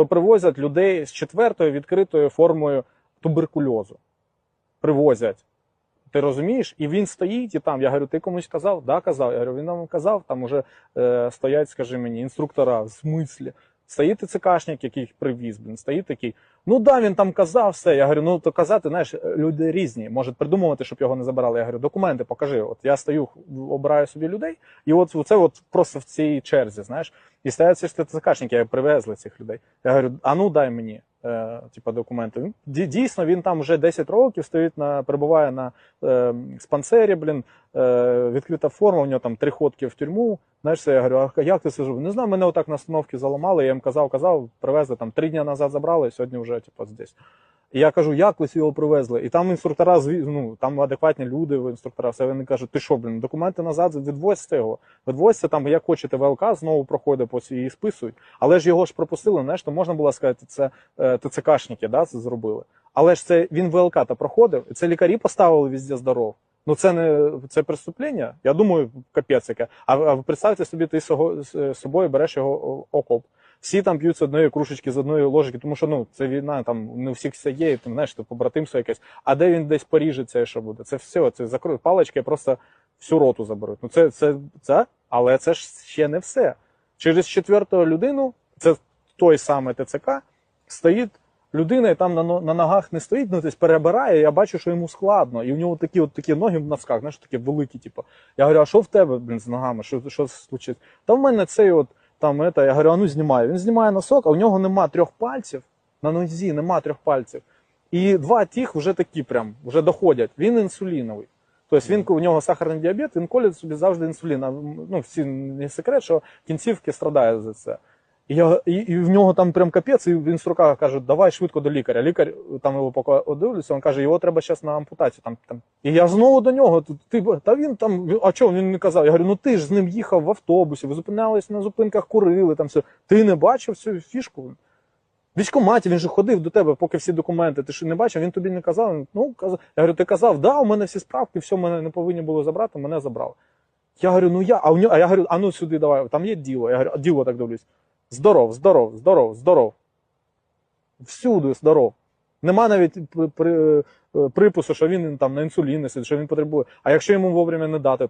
то привозять людей з четвертою відкритою формою туберкульозу. Привозять. Ти розумієш? І він стоїть, і там. Я говорю, ти комусь казав? Да, казав. Я говорю, він нам казав, там уже е, стоять, скажи мені, інструктора, в смислі. Стоїть ЦКшник, який їх привіз, блін, стоїть такий. Ну да, він там казав все. Я говорю, ну то казати, знаєш, люди різні, можуть придумувати, щоб його не забирали. Я говорю, документи покажи. От я стою, обираю собі людей, і от це от просто в цій черзі, знаєш. І стоять ці ж ТЦКшники, привезли цих людей. Я говорю, а ну дай мені. Е, типу, документи. Ді- Дійсно, він там вже 10 років стоїть на перебуває на е, спансері, блін, е, відкрита форма, у нього там три ходки в тюрму. Знаєш, я говорю, а як ти це зробив? Не знаю, мене отак на остановці заламали, я їм казав, казав, привезли там три дні назад забрали, сьогодні вже типу, здесь. І я кажу, як ви його привезли? І там інструктора, ну, там адекватні люди, в інструктора, все вони кажуть, ти що, блін, документи назад, відвозьте його. Відвозьте там, як хочете, ВЛК, знову проходить, і списують. Але ж його ж пропустили, знаєш, то можна було сказати, це е, ТЦКшники, да, це зробили. Але ж це він ВЛК та проходив, і це лікарі поставили везде здоров. Ну це не це преступлення. Я думаю, капець яке. А, а представте собі, ти з собою береш його окоп. Всі там п'ють з одної кружечки, з одної ложки, тому що ну це війна, там не у всіх все є, і, там, знаєш, то побратимство якесь. А де він десь поріжеться, і що буде? Це все, це закрою палички, просто всю роту заберуть. Ну це, це, це, але це ж ще не все. Через четверту людину, це той самий ТЦК, стоїть людина, і там на, на ногах не стоїть, ну тобто перебирає, я бачу, що йому складно. І в нього такі от такі ноги в носках, знаєш, такі великі, типу. Я говорю, а що в тебе, блін, з ногами? Що, що случиться? Та в мене цей от там это, я говорю, а ну знімай. Він знімає носок, а у нього нема трьох пальців. На нозі нема трьох пальців. І два тих вже такі прям вже доходять. Він інсуліновий. Тобто він у нього сахарний діабет, він колить собі завжди інсулін. Ну, всі не секрет, що кінцівки страдає за це. І, я, і, і в нього там прям капець, і він руках каже, давай швидко до лікаря. Лікар там його поки дивлюся, він каже, його треба зараз на ампутацію. Там, там. І я знову до нього. Ти, та він там, а чого він не казав? Я говорю, ну ти ж з ним їхав в автобусі, ви зупинялись на зупинках, курили там все. Ти не бачив цю фішку? Військкоматі він же ходив до тебе, поки всі документи. Ти що не бачив, він тобі не казав. Ну, казав. Я говорю, ти казав, да, у мене всі справки, все мене не повинні були забрати, мене забрали. Я говорю, ну я, а, у нього, а я говорю, а ну сюди давай, там є діло. Я говорю, діло так дивлюсь. Здоров, здоров, здоров, здоров. Всюди здоров. Нема навіть при, припису, що він там на інсулін сидить, що він потребує. А якщо йому вовремя не дати,